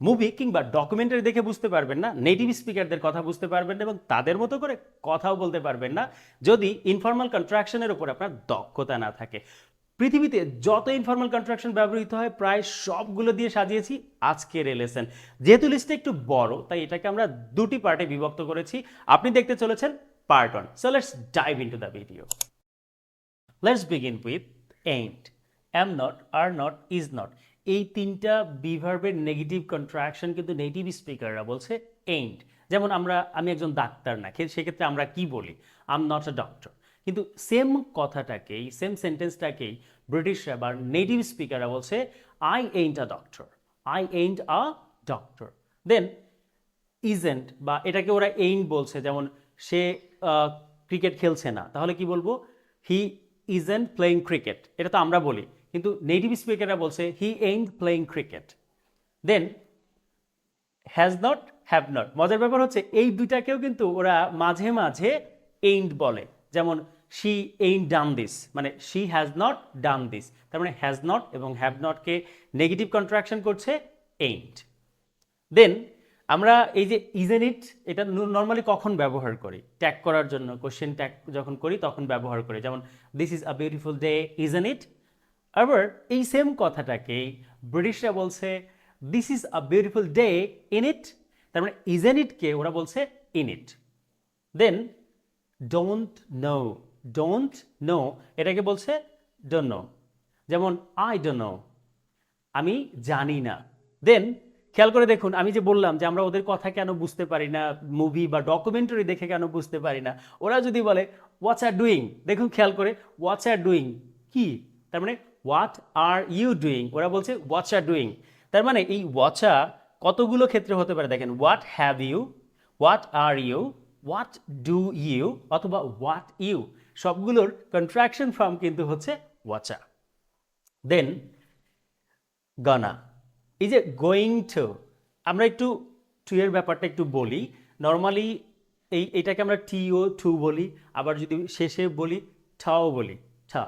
Movie কিংবা documentary দেখে বুঝতে পারবেন না নেটিভ স্পিকারদের কথা বুঝতে পারবেন না এবং তাদের মতো করে কথাও বলতে পারবেন না যদি ইনফর্মাল কন্ট্রাকশনের উপর আপনার দক্ষতা না থাকে। পৃথিবীতে যত ইনফর্মাল কন্ট্রাকশন ব্যবহৃত হয়, প্রায় সবগুলো দিয়ে সাজিয়েছি আজকের লেসন যেহেতু লিস্টটা একটু বড়, তাই এটাকে আমরা দুটি পার্টে বিভক্ত করেছি। আপনি দেখতে চলেছেন part one so let's dive into the video let's begin with ain't, am not are not is not এই তিনটা বিভার্বের নেগেটিভ কন্ট্রাকশন কিন্তু নেটিভ স্পিকাররা বলছে ain't যেমন আমরা, আমি একজন ডাক্তার না সেক্ষেত্রে আমরা কি বলি? আম নট আ ডক্টর কিন্তু সেম কথাটাকেই সেম সেন্টেন্সটাকেই ব্রিটিশরা বা নেটিভ স্পিকাররা বলছে I ain't a doctor I ain't a doctor then isn't বা এটাকে ওরা এইন বলছে, যেমন সে ক্রিকেট খেলছে না। তাহলে কি বলব? হি ইজেন্ট প্লেইং ক্রিকেট এটা তো আমরা বলি। কিন্তু নেটিভ স্পিকাররা বলছে he ain't playing cricket then has not have not মজার ব্যাপার হচ্ছে, এই দুইটাকেও কিন্তু ওরা মাঝে মাঝে এইন্ট বলে। যেমন শি এইন ডান দিস মানে she has not done this তার মানে হ্যাজ নট এবং হ্যাভ নটকে নেগেটিভ কন্ট্রাকশন করছে এইন্ট দেন আমরা এই যে ইজেন ইট এটা নর্মালি কখন ব্যবহার করি? ট্যাগ করার জন্য কোশ্চেন ট্যাগ যখন করি, তখন ব্যবহার করি। যেমন this is a beautiful day isn't it আবার এই সেম কথাটাকে ব্রিটিশরা বলছে this is a beautiful day innit তার মানে ইজ ইজেন ইটকে ওরা বলছে innit then don't know don't know এটাকে বলছে ডোন্ট নো যেমন আই ডোন্ট নো আমি জানি না। দেন খেয়াল করে দেখুন, আমি যে বললাম যে আমরা ওদের কথা কেন বুঝতে পারি না মুভি বা ডকুমেন্টারি দেখে কেন বুঝতে পারি না, ওরা যদি বলে হোয়াটস আর ডুইং দেখুন, খেয়াল করে হোয়াটস আর ডুইং কি? তার মানে হোয়াট আর ইউ ডুইং ওরা বলছে হোয়াটস আর ডুইং তার মানে এই ওয়াচা কতগুলো ক্ষেত্রে হতে পারে? দেখেন what have you what are you what do you অথবা হোয়াট ইউ সবগুলোর কন্ট্রাকশন ফর্ম কিন্তু হচ্ছে ওয়াচা দেন গানা এই যে গোয়িং টু আমরা একটু টু এর ব্যাপারটা একটু বলি। নর্মালি এই, এটাকে আমরা টিও টু বলি। আবার যদি শেষে বলি ঠাও বলি। ঠা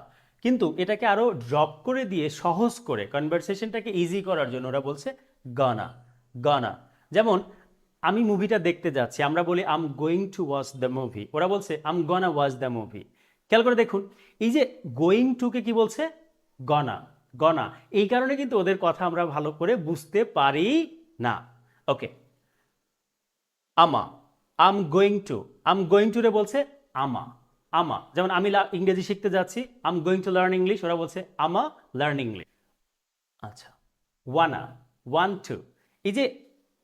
কিন্তু এটাকে আরও ড্রপ করে দিয়ে সহজ করে কনভারসেশনটাকে ইজি করার জন্য ওরা বলছে গানা গানা যেমন, আমি মুভিটা দেখতে যাচ্ছি, আমরা বলি I'm going to watch the movie ওরা বলছে I'm gonna watch the movie খেয়াল করে দেখুন, এই যে গোয়িং টুকে কি বলছে? গনা গনা এই কারণে কিন্তু ওদের কথা আমরা ভালো করে বুঝতে পারি না। Okay. I'mma I'm going to I'm going to রে বলছে, আমা। আমা। যেমন আমি ইংরেজি শিখতে যাচ্ছি I'm going to learn English ওরা বলছে, আমা লার্ন ইংলিশ আচ্ছা ওয়ানা ওয়ান টু এই যে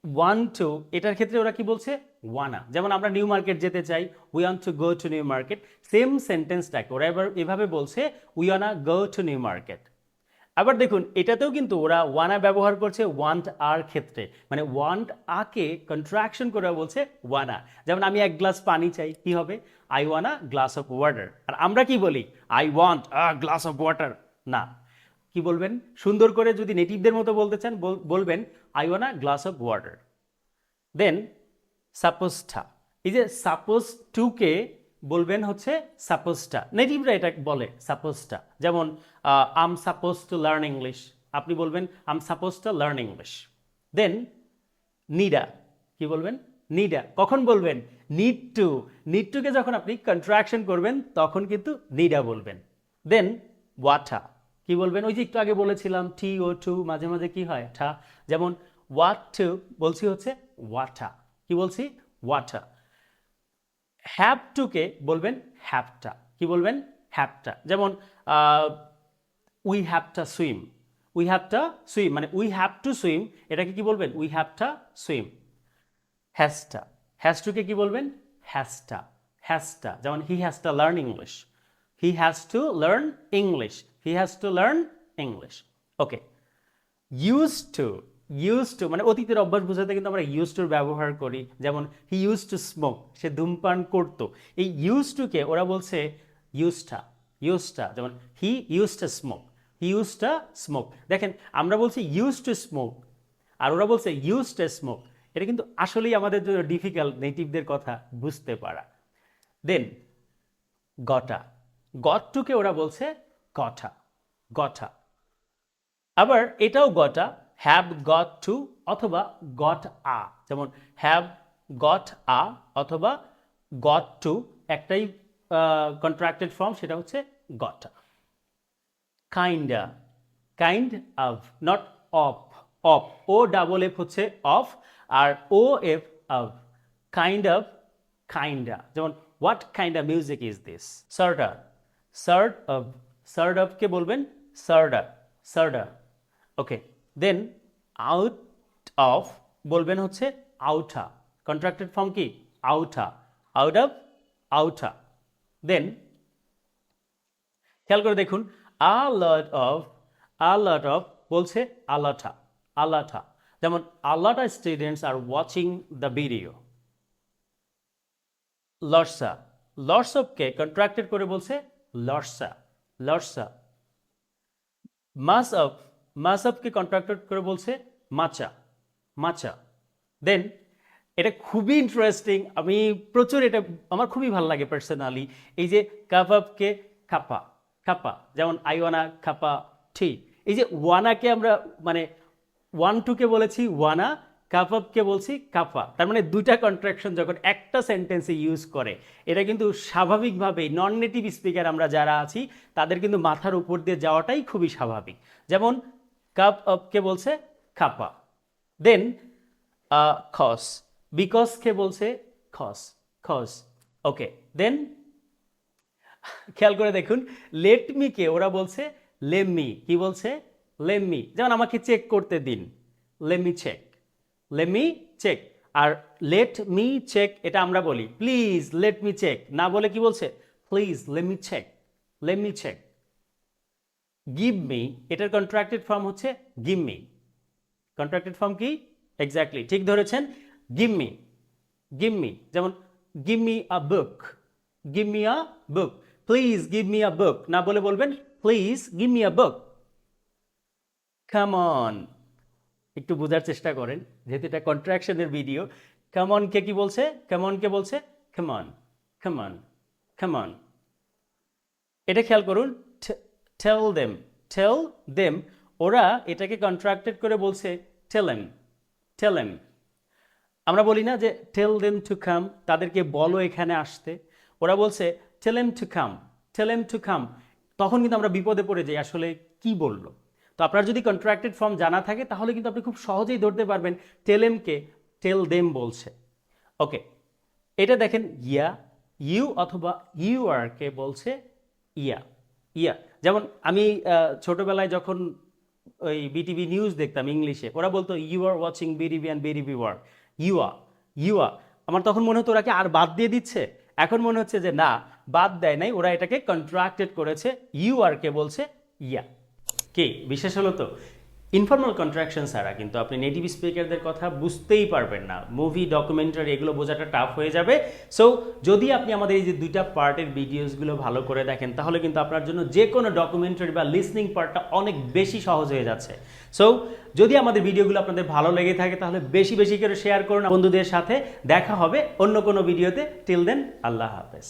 ওয়ান টু এটার ক্ষেত্রে ওরা কি বলছে? ওয়ানা। যেমন আমরা নিউ মার্কেট যেতে চাই we want to go to New Market same সেন্টেন্সটাকে ওরা এবার এভাবে বলছে we wanna go to New Market আবার দেখুন, এটাতেও কিন্তু ওরা ওয়ানা ব্যবহার করছে ওয়ান্ট আর ক্ষেত্রে। মানে ওয়ান্ট আকে কন্ট্রাকশন করে বলছে ওয়ানা। যেমন আমি এক গ্লাস পানি চাই, কি হবে? I wanna glass of water আর আমরা কি বলি? I want a glass of water না। কি বলবেন? সুন্দর করে যদি নেটিভদের মতো বলতে চান বলবেন I wanna glass of water then সাপোজটা এই যে সাপোজ টুকে বলবেন হচ্ছে সাপোজটা। নেটিভরা এটা বলে, সাপোজটা। যেমন I'm suppose to learn English আপনি বলবেন I'm suppose to learn English then needa কি বলবেন? নিডা কখন বলবেন? নিড টু নিড টুকে যখন আপনি কন্ট্রাকশন করবেন, তখন কিন্তু নিডা বলবেন। দেন ওয়াটা কি বলবেন? ওই যে একটু আগে বলেছিলাম টি ও টু মাঝে মাঝে কি হয়? ঠা। যেমন ওয়াট টু বলছি হচ্ছে ওয়াটা কি বলছি? ওয়াটা হ্যাভ টুকে বলবেন হ্যাপটা কি বলবেন? হ্যাপটা যেমন we hafta swim we hafta swim মানে উই হ্যাভ টু সুইম এটাকে কি বলবেন? উই হ্যাভটা সুইম হ্যাসটা হ্যাসটুকে কি বলবেন? হ্যাসটা হ্যাসটা যেমন he has to learn English he has to learn English he has to learn English okay use to use to মানে অতীতের অভ্যাস বোঝাতে কিন্তু আমরা ইউজ টুর ব্যবহার করি। যেমন হি ইউজ টু স্মোক সে ধূমপান করতো। এই ইউজ টুকে ওরা বলছে ইউজটা ইউজটা যেমন he use to smoke he use to smoke দেখেন, আমরা বলছি ইউজ টু স্মোক আর ওরা বলছে ইউজ টু স্মোক এটা কিন্তু আসলেই আমাদের জন্য ডিফিকাল্ট নেটিভদের কথা বুঝতে পারা। দেন গটা, গটটুকে ওরা বলছে গঠা গঠা আবার এটাও গটা হ্যাভ গট টু অথবা গট আ যেমন হ্যাভ গট আ অথবা গট টু একটাই কন্ট্রাক্টেড ফর্ম সেটা হচ্ছে got kinda kind of not of of O double F হচ্ছে of R O F of kind of kinda যেমন what kind of music is this sorta sort of sort অফকে বলবেন? Sorta সার্ডা okay then out of বলবেন হচ্ছে আউঠা contracted form কি? আউঠা out of আউঠা দেন খেয়াল করে দেখুন a lot of a of বলছে alotta alotta যেমন alotta students are watching the video lotsa lots অফকে contracted করে বলছে লর্সা লর্সা মাস অফ মাস অফকে কন্ট্রাক্টেড করে বলছে মাচা মাচা। দেন এটা খুবই ইন্টারেস্টিং আমি প্রচুর এটা, আমার খুবই ভালো লাগে পার্সোনালি এই যে কাপ আপকে খাপা খাপা যেমন আইওয়ানা খাপা টি এই যে ওয়ানাকে আমরা মানে ওয়ান টুকে বলেছি, ওয়ানা কাপ আপকে বলছি কাপা। তার মানে দুইটা কন্ট্রাকশন যখন একটা সেন্টেন্সে ইউজ করে, এটা কিন্তু স্বাভাবিকভাবেই নন নেটিভ স্পিকার আমরা যারা আছি, তাদের কিন্তু মাথার উপর দিয়ে যাওয়াটাই খুবই স্বাভাবিক। যেমন কাপ আপকে বলছে? খাপা দেন খস বিকজকে বলছে? খস খস ওকে দেন খেয়াল করে দেখুন লেট মিকে ওরা বলছে? লেমমি কি বলছে? লেমমি যেমন আমাকে চেক করতে দিন। লেমি চেক লেমি চেক আর লেট মি চেক এটা আমরা বলি। প্লিজ লেট মি চেক না বলে কি বলছে? Please lemme check lemme check give me এটার কন্ট্রাক্টেড ফর্ম হচ্ছে গিভ মি কন্ট্রাক্টেড ফর্ম কি? এক্স্যাক্টলি ঠিক ধরেছেন? গিভ মি গিভ মি যেমন give me a book give me a book please give me a book না বলে বলবেন please give me a book come on একটু বোঝার চেষ্টা করেন, যেহেতু এটা কন্ট্রাকশনের ভিডিও কামনকে কি বলছে? কামনকে বলছে? কামন কামন কামন এটা খেয়াল করুন টেল দেম টেল দেম ওরা এটাকে কন্ট্রাক্টেড করে বলছে টেলেম টেলেম আমরা বলি না যে টেল দেম টু কাম তাদেরকে বলো এখানে আসতে। ওরা বলছে টেলেম টু কাম টেলেম টু কাম তখন কিন্তু আমরা বিপদে পড়ে যাই, আসলে কি বলল? তো আপনার যদি কন্ট্রাক্টেড ফর্ম জানা থাকে, তাহলে কিন্তু আপনি খুব সহজেই ধরতে পারবেন টেলেমকে টেল দেম বলছে। ওকে এটা দেখেন, ইয়া, ইউ অথবা ইউ আর কে বলছে, ইয়া। ইয়া, যেমন আমি ছোটবেলায় যখন ওই বিটিভি নিউজ দেখতাম ইংলিশে, ওরা বলতো ইউ আর ওয়াচিং বিরিবি অ্যান্ড বিরিবি ওয়ার ইউয়া ইউয়া আমার তখন মনে হতো ওরা কি আর বাদ দিয়ে দিচ্ছে? এখন মনে হচ্ছে যে, না, বাদ দেয় নাই, ওরা এটাকে কন্ট্রাক্টেড করেছে ইউ আর কে বলছে, ইয়া। কে? বিশেষ হলো তো? ইনফর্মাল কন্ট্রাকশন ছাড়া কিন্তু আপনি নেটিভ স্পিকারদের কথা বুঝতেই পারবেন না। মুভি ডকুমেন্টারি এগুলো বোঝাটা টাফ হয়ে যাবে। সো যদি আপনি আমাদের এই যে দুইটা পার্টের ভিডিওসগুলো ভালো করে দেখেন, তাহলে কিন্তু আপনার জন্য যে কোনো ডকুমেন্টারি বা লিসনিং পার্টটা অনেক বেশি সহজ হয়ে যাচ্ছে। সো যদি আমাদের ভিডিওগুলো আপনাদের ভালো লেগে থাকে, তাহলে বেশি বেশি করে শেয়ার করুন বন্ধুদের সাথে। দেখা হবে অন্য কোনো ভিডিওতে টিল দেন আল্লাহ হাফেজ।